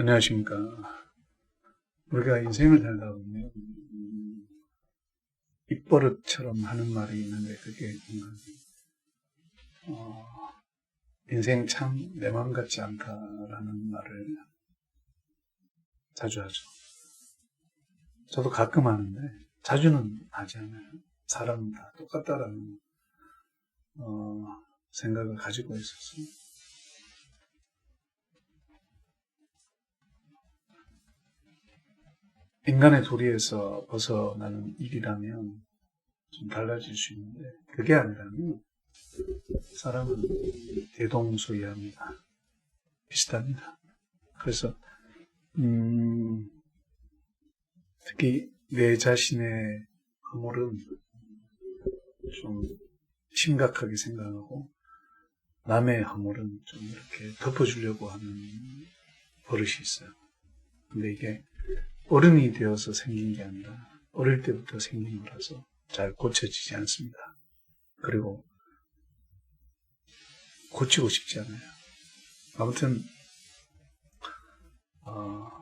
안녕하십니까. 우리가 인생을 살다 보면, 음, 입버릇처럼 하는 말이 있는데, 그게, 어, 인생 참내맘 같지 않다라는 말을 자주 하죠. 저도 가끔 하는데, 자주는 하지 않아요. 사람은 다 똑같다라는, 어, 생각을 가지고 있어서. 인간의 도리에서 벗어나는 일이라면 좀 달라질 수 있는데 그게 아니라면 사람은 대동소이합니다. 비슷합니다. 그래서 음, 특히 내 자신의 허물은 좀 심각하게 생각하고 남의 허물은 좀 이렇게 덮어주려고 하는 버릇이 있어요. 근데 이게 어른이 되어서 생긴 게 아니라 어릴 때부터 생긴 거라서 잘 고쳐지지 않습니다. 그리고 고치고 싶지 않아요. 아무튼 어,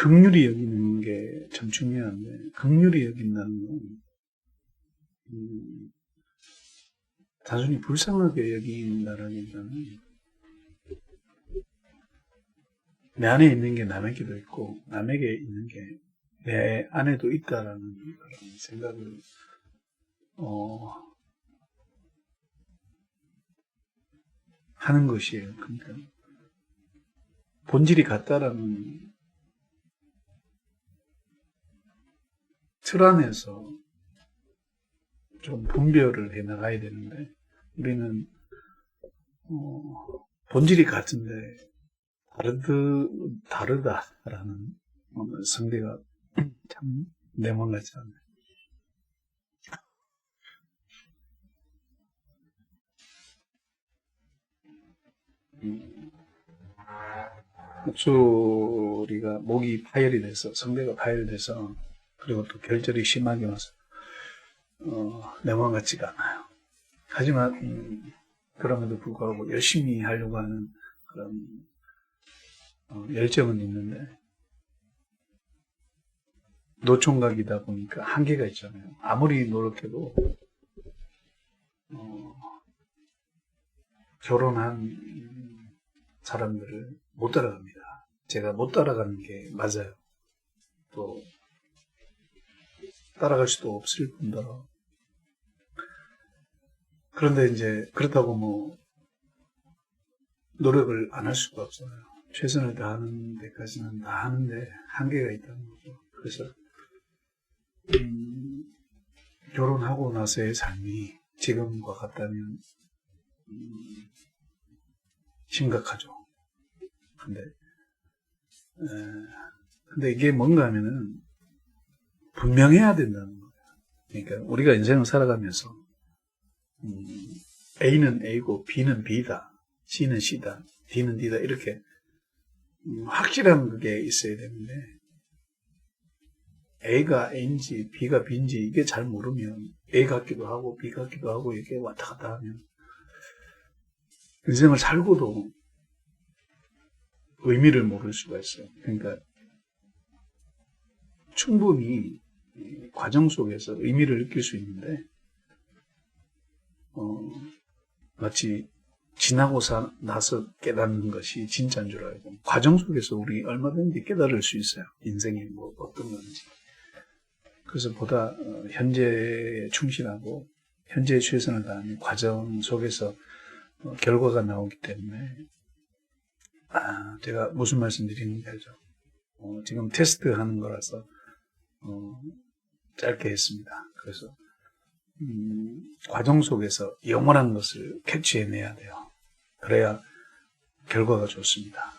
극률이 여기는 게 참 중요한데, 극률이 여긴다는 건, 음, 단순히 불쌍하게 여긴다라기보다는, 내 안에 있는 게 남에게도 있고, 남에게 있는 게 내 안에도 있다라는 생각을, 어, 하는 것이에요. 그러니까, 본질이 같다라는 틀 안에서 좀 분별을 해 나가야 되는데 우리는 어, 본질이 같은데 다르드, 다르다라는 성대가 참 내맘 같지 않아요. 음, 목소리가 목이 파열이 돼서 성대가 파열돼서 그리고 또 결절이 심하게 와서 어, 내맘 같지가 않아요. 하지만 음, 그럼에도 불구하고 열심히 하려고 하는 그런 어, 열정은 있는데 노총각이다 보니까 한계가 있잖아요. 아무리 노력해도 어, 결혼한 사람들을 못 따라갑니다. 제가 못 따라가는 게 맞아요. 또 따라갈 수도 없을 뿐더러. 그런데 이제 그렇다고 뭐 노력을 안 할 수가 없어요. 최선을 다하는 데까지는 다 하는데 한계가 있다는 거죠. 그래서 음, 결혼하고 나서의 삶이 지금과 같다면 음, 심각하죠. 근데 에, 근데 이게 뭔가 하면은 분명해야 된다는 거예요. 그러니까 우리가 인생을 살아가면서 음, A는 A고 B는 B다, C는 C다, D는 D다 이렇게 음, 확실한 그게 있어야 되는데 A가 A인지 B가 B인지 이게 잘 모르면 A 같기도 하고 B 같기도 하고 이렇게 왔다 갔다 하면 인생을 살고도 의미를 모를 수가 있어요. 그러니까 충분히 과정 속에서 의미를 느낄 수 있는데, 어, 마치 지나고 사, 나서 깨닫는 것이 진짜인 줄 알고, 과정 속에서 우리 얼마든지 깨달을 수 있어요. 인생이 뭐 어떤 건지. 그래서 보다 어, 현재에 충실하고, 현재에 최선을 다하는 과정 속에서 어, 결과가 나오기 때문에, 아, 제가 무슨 말씀 드리는지 알죠? 어, 지금 테스트 하는 거라서, 어, 짧게 했습니다. 그래서 음, 과정 속에서 영원한 것을 캐치해내야 돼요. 그래야 결과가 좋습니다.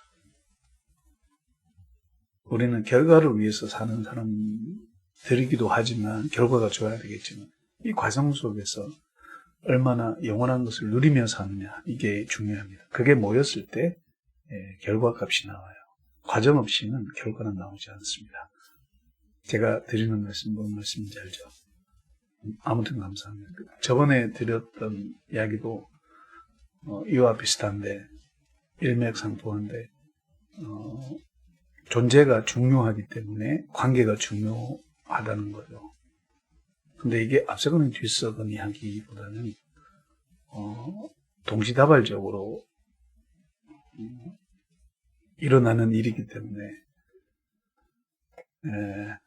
우리는 결과를 위해서 사는 사람들이기도 하지만 결과가 좋아야 되겠지만 이 과정 속에서 얼마나 영원한 것을 누리며 사느냐 이게 중요합니다. 그게 모였을 때 예, 결과값이 나와요. 과정 없이는 결과는 나오지 않습니다. 제가 드리는 말씀 뭔 말씀인지 알죠? 아무튼 감사합니다. 저번에 드렸던 이야기도 어, 이와 비슷한데 일맥상통한데 어, 존재가 중요하기 때문에 관계가 중요하다는 거죠. 근데 이게 앞서거니 뒤서거니 하기보다는 어, 동시다발적으로 음, 일어나는 일이기 때문에 에,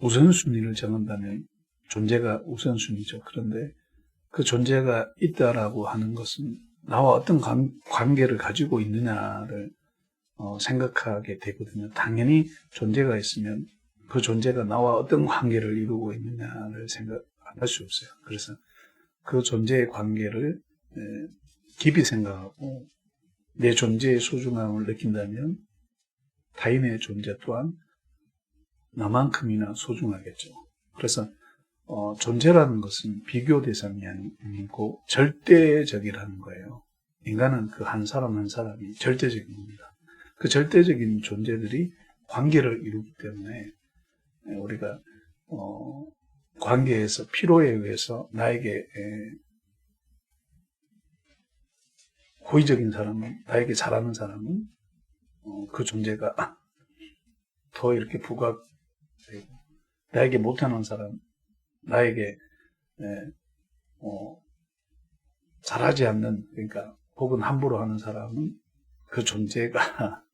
우선순위를 정한다면 존재가 우선순위죠. 그런데 그 존재가 있다라고 하는 것은 나와 어떤 관, 관계를 가지고 있느냐를 어, 생각하게 되거든요. 당연히 존재가 있으면 그 존재가 나와 어떤 관계를 이루고 있느냐를 생각 안 할 수 없어요. 그래서 그 존재의 관계를 에, 깊이 생각하고 내 존재의 소중함을 느낀다면 타인의 존재 또한 나만큼이나 소중하겠죠. 그래서 어, 존재라는 것은 비교 대상이 아니고 절대적이라는 거예요. 인간은 그 한 사람 한 사람이 절대적인 겁니다. 그 절대적인 존재들이 관계를 이루기 때문에 우리가 어, 관계에서 피로에 의해서 나에게 에, 고의적인 사람은 나에게 잘하는 사람은 어, 그 존재가 더 이렇게 부각되고 나에게 못하는 사람 나에게 에, 어, 잘하지 않는 그러니까 혹은 함부로 하는 사람은 그 존재가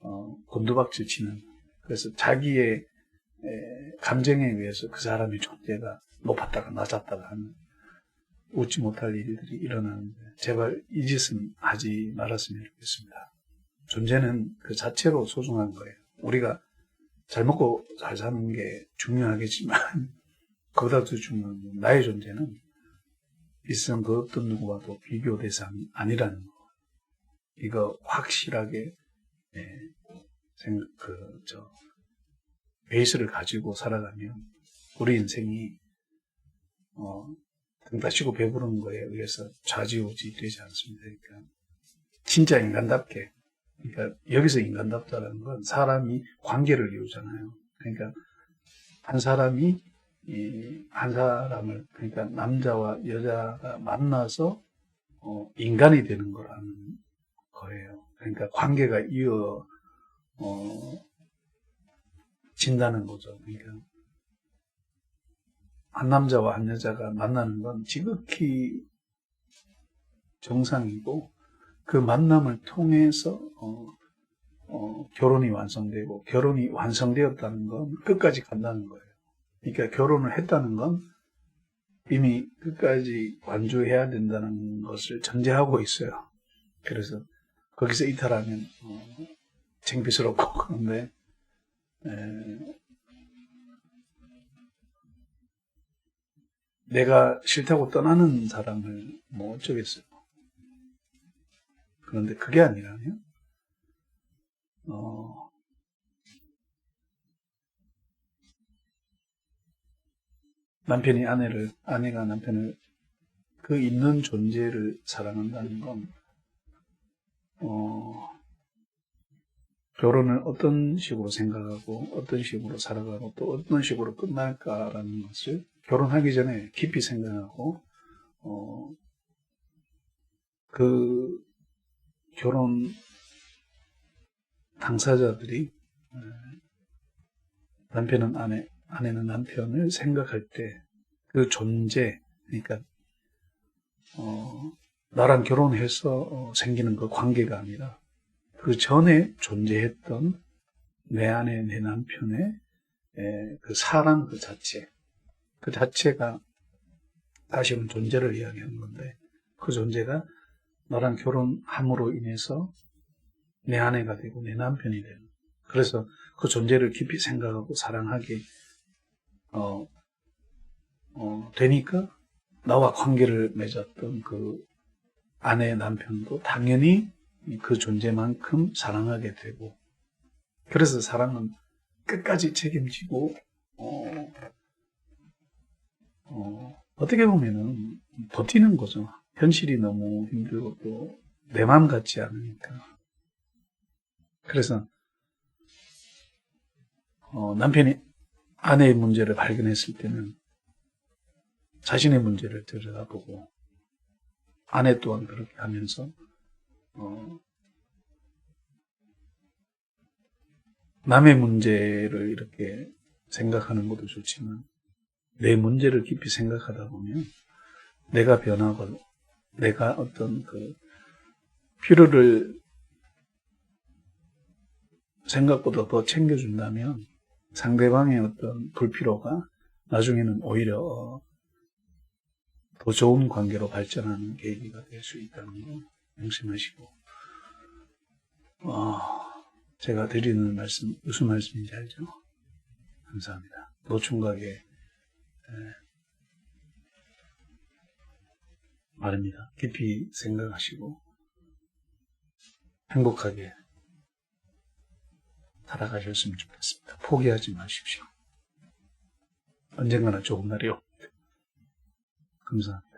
어, 곤두박질 치는 그래서 자기의 에, 감정에 의해서 그 사람의 존재가 높았다가 낮았다가 하는 웃지 못할 일들이 일어나는데 제발 이 짓은 하지 말았으면 좋겠습니다. 존재는 그 자체로 소중한 거예요. 우리가 잘 먹고 잘 사는 게 중요하겠지만 그보다 더 중요한 건 나의 존재는 일선 그 어떤 누구와도 비교 대상이 아니라는 거. 이거 확실하게 예, 생각 그저 베이스를 가지고 살아가면 우리 인생이 어, 등 다치고 배부른 거에 의해서 좌지우지 되지 않습니다. 그러니까 진짜 인간답게 그러니까 여기서 인간답다라는 건 사람이 관계를 이루잖아요. 그러니까 한 사람이 한 사람을 그러니까 남자와 여자가 만나서 어, 인간이 되는 거라는 거예요. 그러니까 관계가 이어 어, 진다는 거죠. 그러니까 한 남자와 한 여자가 만나는 건 지극히 정상이고 그 만남을 통해서 어, 어, 결혼이 완성되고 결혼이 완성되었다는 건 끝까지 간다는 거예요. 그러니까 결혼을 했다는 건 이미 끝까지 완주해야 된다는 것을 전제하고 있어요. 그래서 거기서 이탈하면 어, 창피스럽고 그런데 에, 내가 싫다고 떠나는 사람을 뭐 어쩌겠어요. 그런데 그게 아니라면 어, 남편이 아내를 아내가 남편을 그 있는 존재를 사랑한다는 건 어, 결혼을 어떤 식으로 생각하고 어떤 식으로 살아가고 또 어떤 식으로 끝날까라는 것을 결혼하기 전에 깊이 생각하고 어, 그 결혼 당사자들이 남편은 아내, 아내는 남편을 생각할 때 그 존재, 그러니까 어, 나랑 결혼해서 어, 생기는 그 관계가 아니라 그 전에 존재했던 내 아내, 내 남편의 에, 그 사랑 그 자체, 그 자체가 다시는 존재를 이야기하는 건데 그 존재가 너랑 결혼함으로 인해서 내 아내가 되고 내 남편이 되는. 그래서 그 존재를 깊이 생각하고 사랑하게 어, 어, 되니까 나와 관계를 맺었던 그 아내 남편도 당연히 그 존재만큼 사랑하게 되고 그래서 사랑은 끝까지 책임지고 어, 어, 어떻게 보면은 버티는 거죠. 현실이 너무 힘들고 또 내 마음 같지 않으니까. 그래서 어, 남편이 아내의 문제를 발견했을 때는 자신의 문제를 들여다보고 아내 또한 그렇게 하면서 어, 남의 문제를 이렇게 생각하는 것도 좋지만 내 문제를 깊이 생각하다 보면 내가 변하고 내가 어떤 그 필요를 생각보다 더 챙겨준다면 상대방의 어떤 불필요가 나중에는 오히려 더 좋은 관계로 발전하는 계기가 될 수 있다는 거 명심하시고 어, 제가 드리는 말씀 무슨 말씀인지 알죠? 감사합니다. 노총각의 에, 말입니다. 깊이 생각하시고 행복하게 살아가셨으면 좋겠습니다. 포기하지 마십시오. 언젠가나 좋은 날이 옵니다. 감사합니다.